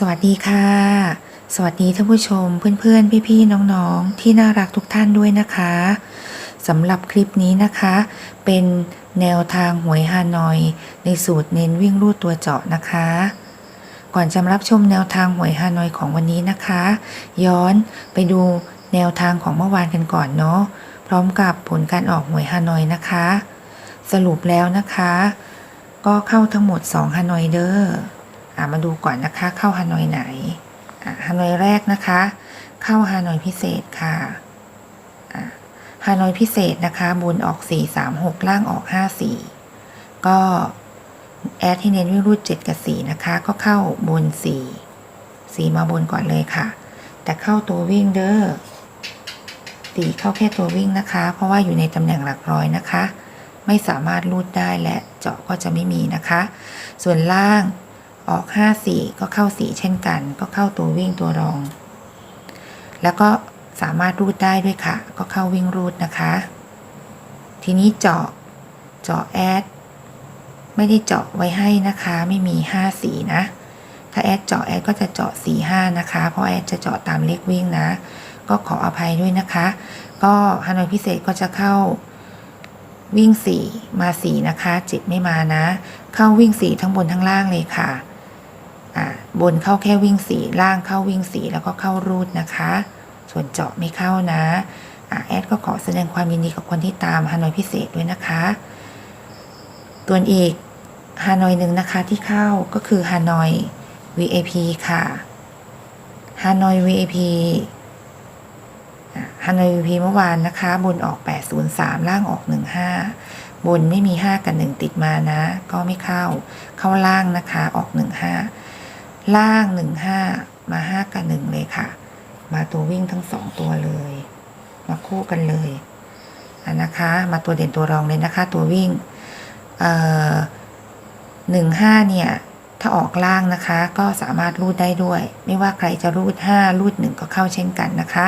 สวัสดีค่ะ สวัสดีท่านผู้ชม เพื่อนๆ พี่ๆ น้องๆ ที่น่ารักทุกท่านด้วยนะคะสำหรับคลิปนี้นะคะ เป็นแนวทางหวยฮานอย ในสูตรเน้นวิ่งรูดตัวเจาะนะคะ ก่อนจะรับชมแนวทางหวยฮานอยของวันนี้นะคะ ย้อนไปดูแนวทางของเมื่อวานกันก่อนเนาะพร้อมกับผลการออกหวยฮานอยนะคะ สรุปแล้วนะคะ ก็เข้าทั้งหมด2ฮานอยเดอร์อะ มาดูก่อนนะคะ เข้าฮานอยไหนฮานอยแรกนะคะ เข้าฮานอยพิเศษค่ะฮานอยพิเศษนะคะบนออก 4 3 6 ล่างออก 5 4 ก็แอดที่เน้นวิรุธ7กับ 4 นะคะ ก็เข้าบน 4 4 มาบนก่อนเลยค่ะ แต่เข้าตัววิ่งเด้อสี่เข้าแค่ตัววิ่งนะคะ เพราะว่าอยู่ในตำแหน่งหลักร้อยนะคะ ไม่สามารถรูดได้และเจาะก็จะไม่มีนะคะ ส่วนล่าง ออก 5 4 ก็เข้า 4 เช่นกัน ก็เข้าตัววิ่งตัวรอง แล้วก็สามารถรูดได้ด้วยค่ะ ก็เข้าวิ่งรูดนะคะ ทีนี้เจาะเจาะแอดไม่ได้เจาะไว้ให้นะคะไม่มี 5 สีนะ ถ้าแอดเจาะแอดก็จะเจาะ4 5นะคะ เพราะแอดจะเจาะตามเลขวิ่งนะ ก็ขออภัยด้วยนะคะ ก็ฮานอยพิเศษก็จะเข้าวิ่งสี่มาสี่นะคะจ็ดไม่มานะ เข้าวิ่งสี่ทั้งบนทั้งล่างเลยค่ะ บนเข้าแค่วิ่งสี่ล่างเข้าวิ่งสี่แล้วก็เข้ารูดนะคะ ส่วนเจาะไม่เข้านะอแอดก็ขอแสดงความยินดีกับคนที่ตามฮานอยพิเศษด้วยนะคะ ตัวอีกฮานอยหนึ่งนะคะที่เข้าก็คือฮานอย VIP ค่ะฮานอย VIP ฮานอย VIP เมื่อวานนะคะ บนออก 803 ล่างออก 15 บนไม่มี 5 กับ 1 ติดมานะ ก็ไม่เข้า เข้าล่างนะคะออก 15 ล่าง 15 มา 5 กับ 1 เลยค่ะ มาตัววิ่งทั้ง 2 ตัวเลย มาคู่กันเลยอะนะคะ มาตัวเด่นตัวรองเลยนะคะ ตัววิ่งเอ่อ15 เนี่ย ถ้าออกล่างนะคะ ก็สามารถรูดได้ด้วย ไม่ว่าใครจะรูด 5 รูด 1 ก็เข้าเช่นกันนะคะ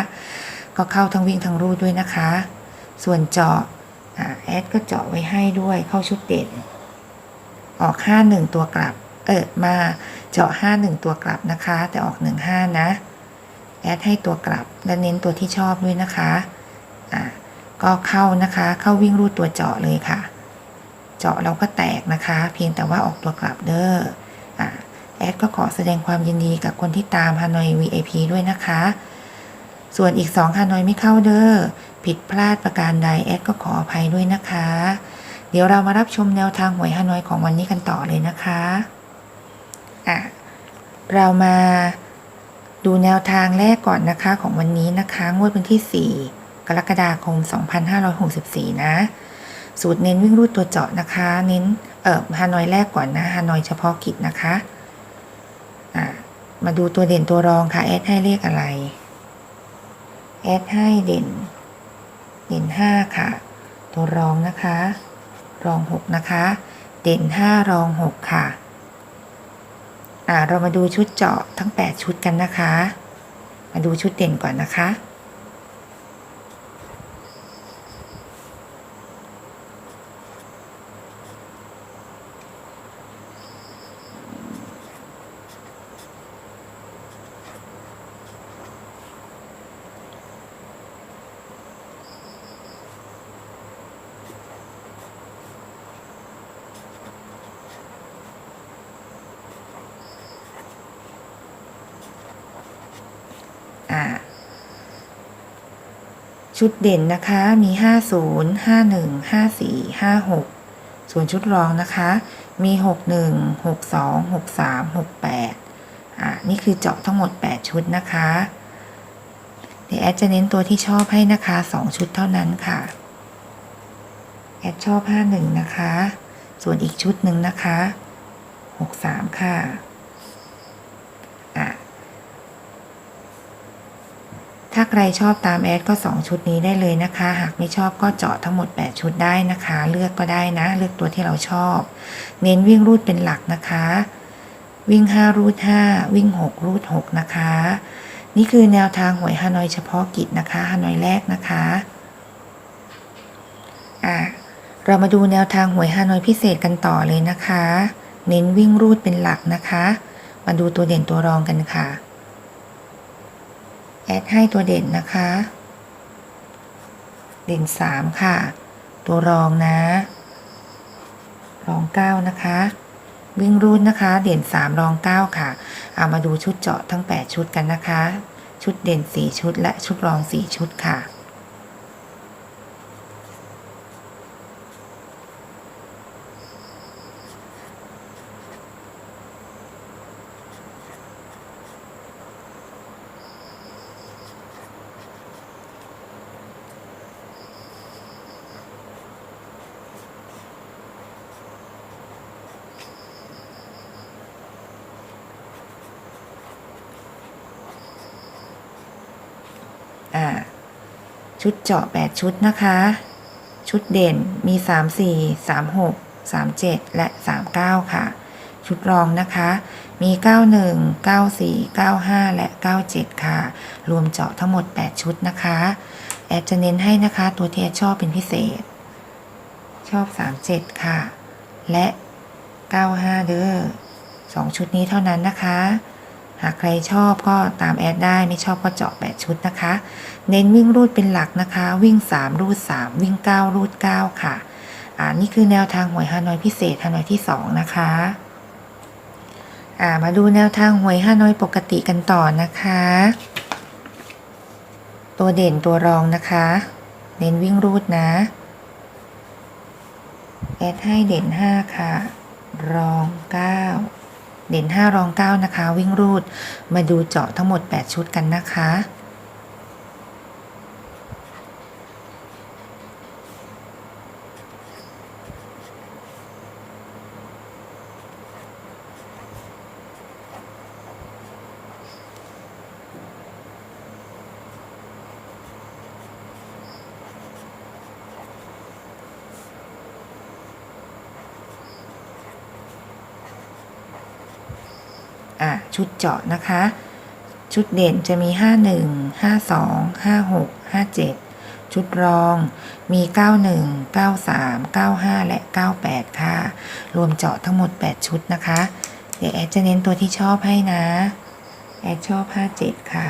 ก็เข้าทั้งวิ่งทั้งรูดด้วยนะคะ ส่วนเจาะแอดก็เจาะไว้ให้ด้วยเข้าชุดเด่นออก 5 1 ตัวกลับ เออมาเจาะ 5 1 ตัวกลับนะคะ แต่ออก 1 5 นะ แอดให้ตัวกลับและเน้นตัวที่ชอบด้วยนะคะอ่าก็เข้านะคะเข้าวิ่งรูดตัวเจาะเลยค่ะ เจาะเราก็แตกนะคะ เพียงแต่ว่าออกตัวกลับเด้ออ่าแอดก็ขอแสดงความยินดีกับคนที่ตามฮานอย VIP ด้วยนะคะ ส่วนอีก2ฮานอยไม่เข้าเด้อผิดพลาดประการใดแอดก็ขออภัยด้วยนะคะ เดี๋ยวเรามารับชมแนวทางหวยฮานอยของวันนี้กันต่อเลยนะคะ อะเรามาดูแนวทางแรกก่อนนะคะของวันนี้นะคะ งวดวันที่ 4 กรกฎาคม 2564 นะ สูตรเน้นวิ่งรูดตัวเจาะนะคะ เน้นเอ่อฮานอยแรกก่อนนะฮานอยเฉพาะกิจนะคะอะมาดูตัวเด่นตัวรองค่ะแอดให้เลขอะไรแอดให้เด่น เด่นห้าค่ะ ตัวรองนะคะ รองหกนะคะ เด่นห้ารองหกค่ะ เรามาดูชุดเจาะทั้งแปดชุดกันนะคะ มาดูชุดเด่นก่อนนะคะ ชุดเด่นนะคะมี 50 51 54 56 ส่วนชุดรองนะคะ มี 61 62 63 68อ่านี่คือเจาะทั้งหมด 8 ชุดนะคะเดี๋ยวแอดจะเน้นตัวที่ชอบให้นะคะ 2 ชุดเท่านั้นค่ะ แอดชอบ 51 นะคะ ส่วนอีกชุดหนึ่งนะคะ 63 ค่ะ อะ ถ้าใครชอบตามแอดก็ 2 ชุดนี้ได้เลยนะคะ หากไม่ชอบก็เจาะทั้งหมด 8 ชุดได้นะคะ เลือกก็ได้นะ เลือกตัวที่เราชอบ เน้นวิ่งรูดเป็นหลักนะคะ วิ่ง 5 รูด 5 วิ่ง 6 รูด 6 นะคะ นี่คือแนวทางหวยฮานอยเฉพาะกิจนะคะฮานอยแรกนะคะอะเรามาดูแนวทางหวยฮานอยพิเศษกันต่อเลยนะคะ เน้นวิ่งรูดเป็นหลักนะคะ มาดูตัวเด่นตัวรองกันค่ะ แอดให้ตัวเด่นนะคะ เด่นสามค่ะ ตัวรองนะ รองเก้านะคะ วิ่งรุ่นนะคะ เด่นสามรองเก้าค่ะ เอามาดูชุดเจาะทั้ง 8 ชุดกันนะคะ ชุดเด่น 4 ชุดและชุดรอง 4 ชุดค่ะ ชุดเจาะ 8 ชุดนะคะ ชุดเด่นมี 3 4 3 6 3 7 และ 39 ค่ะ ชุดรองนะคะ มี 91 94 95 และ 97 ค่ะ รวมเจาะทั้งหมด 8 ชุดนะคะ แอดจะเน้นให้นะคะ ตัวที่แอดชอบเป็นพิเศษ ชอบ 37 ค่ะ และ 95 เด้อ2ชุดนี้เท่านั้นนะคะ หากใครชอบก็ตามแอดได้ไม่ชอบก็เจาะ 8 ชุดนะคะ เน้นวิ่งรูดเป็นหลักนะคะ วิ่ง 3 รูด 3 วิ่ง 9 รูด 9 ค่ะอ่านี่คือแนวทางหวยฮานอยพิเศษฮานอยที่ 2 นะคะอ่ามาดูแนวทางหวยฮานอยปกติกันต่อนะคะ ตัวเด่นตัวรองนะคะ เน้นวิ่งรูดนะแอดให้เด่น 5 ค่ะ รอง 9 เด่น 5 รอง 9 นะคะ วิ่งรูด มาดูเจาะทั้งหมด 8 ชุดกันนะคะ ชุดเจาะนะคะ ชุดเด่นจะมี 51 52 56 57 ชุดรองมี 91 93 95 และ 98 ค่ะ รวมเจาะทั้งหมด 8 ชุดนะคะ เดี๋ยวแอดจะเน้นตัวที่ชอบให้นะ แอดชอบ 57 ค่ะ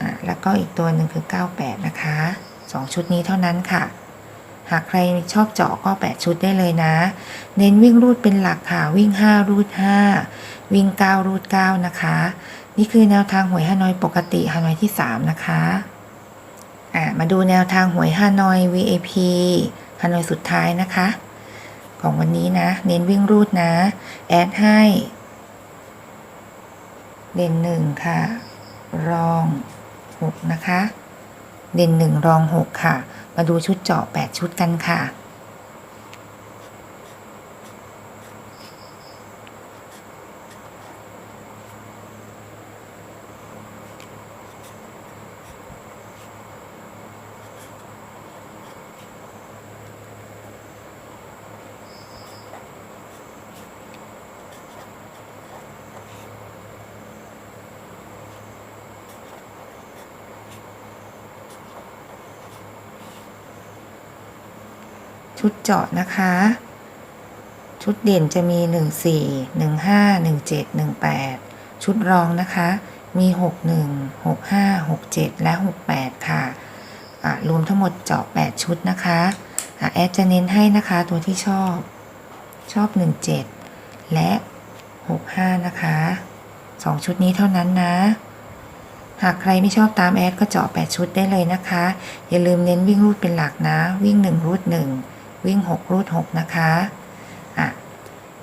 อะ แล้วก็อีกตัวหนึ่งคือ 98 นะคะ 2 ชุดนี้เท่านั้นค่ะ หากใครชอบเจาะก็8ชุดได้เลยนะ เน้นวิ่งรูดเป็นหลักค่ะ วิ่ง 5 รูด 5 วิ่ง 9 รูด 9 นะคะ นี่คือแนวทางหวยฮานอยปกติฮานอยที่ 3 นะคะอ่ามาดูแนวทางหวยฮานอย VAP ฮานอยสุดท้ายนะคะ ของวันนี้นะ เน้นวิ่งรูดนะ แอดให้เด่นหนึ่งค่ะ รองหกนะคะ เด่นหนึ่งรองหกค่ะ มาดูชุดเจาะ 8 ชุดกันค่ะ ชุดเจาะนะคะ ชุดเด่นจะมี 1 4 1 5 1 7 1 8 ชุดรองนะคะ มี 6 1 6 5 6 7 และ 6 8 ค่ะอะรวมทั้งหมดเจาะ 8 ชุดนะคะอะแอดจะเน้นให้นะคะตัวที่ชอบชอบ 1 7 และ 6 5 นะคะ 2 ชุดนี้เท่านั้นนะหากใครไม่ชอบตามแอดก็เจาะ8ชุดได้เลยนะคะ อย่าลืมเน้นวิ่งรูดเป็นหลักนะ วิ่ง 1 รูด 1 วิ่ง 6 รูด 6 นะคะอะ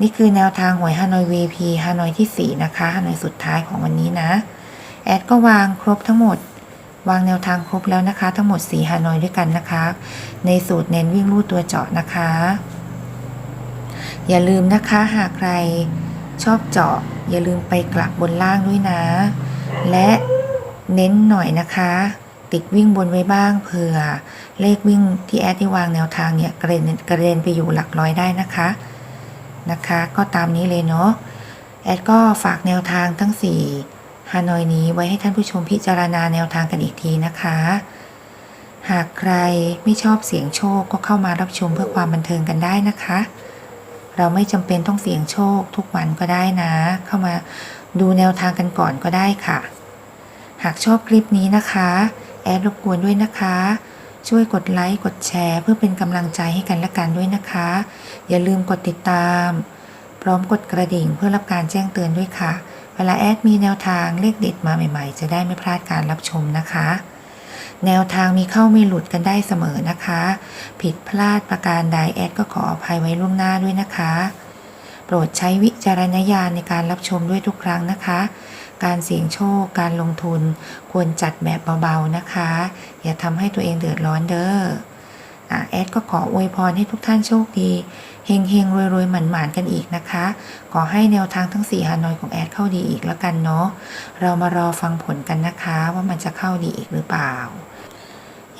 นี่คือแนวทางหวยฮานอย VP ฮานอยที่ 4 นะคะฮานอยสุดท้ายของวันนี้นะ แอดก็วางครบทั้งหมด วางแนวทางครบแล้วนะคะ ทั้งหมด 4 ฮานอยด้วยกันนะคะ ในสูตรเน้นวิ่งรูดตัวเจาะนะคะ อย่าลืมนะคะหากใครชอบเจาะ อย่าลืมไปกลับบนล่างด้วยนะ และเน้นหน่อยนะคะ ติดวิ่งบนไว้บ้างเผื่อ เลขวิ่งที่แอดที่วางแนวทางเนี่ยกระเด็นกระเด็นไปอยู่หลักร้อยได้นะคะนะคะ ก็ตามนี้เลยเนาะแอดก็ฝากแนวทางทั้ง4ฮานอยนี้ไว้ให้ท่านผู้ชมพิจารณาแนวทางกันอีกทีนะคะ หากใครไม่ชอบเสียงโชคก็เข้ามารับชมเพื่อความบันเทิงกันได้นะคะ เราไม่จำเป็นต้องเสี่ยงโชคทุกวันก็ได้นะ เข้ามาดูแนวทางกันก่อนก็ได้ค่ะ หากชอบคลิปนี้นะคะ แอดรบกวนด้วยนะคะ ช่วยกดไลค์กดแชร์ เพื่อเป็นกำลังใจให้กันและกันด้วยนะคะ อย่าลืมกดติดตาม พร้อมกดกระดิ่งเพื่อรับการแจ้งเตือนด้วยค่ะ เวลาแอดมีแนวทางเลขเด็ดมาใหม่ๆ จะได้ไม่พลาดการรับชมนะคะ แนวทางมีเข้ามีหลุดกันได้เสมอนะคะ ผิดพลาดประการใดแอดก็ขออภัยไว้ล่วงหน้าด้วยนะคะ โปรดใช้วิจารณญาณในการรับชมด้วยทุกครั้งนะคะ การเสี่ยงโชคการลงทุน ควรจัดแบบเบาๆนะคะ อย่าทำให้ตัวเองเดือดร้อนเด้อแอดก็ขออวยพรให้ทุกท่านโชคดีเฮงเฮงรวยรวยๆหมันหมานๆกันอีกนะคะ ขอให้แนวทางทั้ง 4 ฮานอยของแอดเข้าดีอีกแล้วกันเนาะเรามารอฟังผลกันนะคะว่ามันจะเข้าดีอีกหรือเปล่า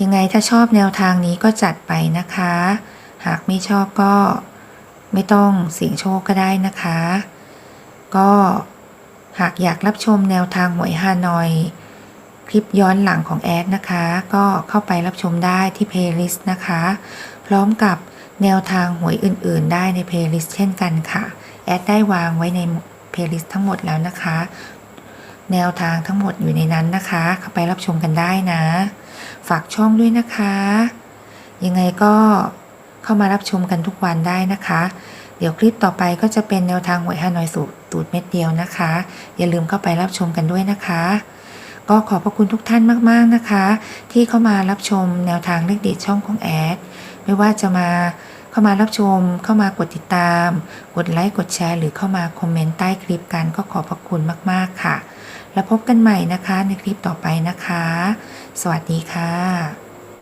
ยังไงถ้าชอบแนวทางนี้ก็จัดไปนะคะ หากไม่ชอบก็ไม่ต้องเสี่ยงโชคก็ได้นะคะ ก็ หากอยากรับชมแนวทางหวยฮานอย คลิปย้อนหลังของแอดนะคะ ก็เข้าไปรับชมได้ที่เพลย์ลิสต์นะคะ พร้อมกับแนวทางหวยอื่น ๆ ได้ในเพลย์ลิสต์เช่นกันค่ะ แอดได้วางไว้ในเพลย์ลิสต์ทั้งหมดแล้วนะคะ แนวทางทั้งหมดอยู่ในนั้นนะคะ เข้าไปรับชมกันได้นะ ฝากช่องด้วยนะคะ ยังไงก็เข้ามารับชมกันทุกวันได้นะคะ เดี๋ยวคลิปต่อไปก็จะเป็นแนวทางหวยฮานอยสูตร ตูดเม็ดเดียวนะคะ อย่าลืมเข้าไปรับชมกันด้วยนะคะ ก็ขอบพระคุณทุกท่านมากๆนะคะ ที่เข้ามารับชมแนวทางเลขเด็ดช่องของแอดไม่ว่าจะมาเข้ามารับชม เข้ามากดติดตาม กดไลค์ กดแชร์ หรือเข้ามาคอมเมนต์ใต้คลิปกันก็ขอบพระคุณมากๆค่ะ แล้วพบกันใหม่นะคะในคลิปต่อไปนะคะ สวัสดีค่ะ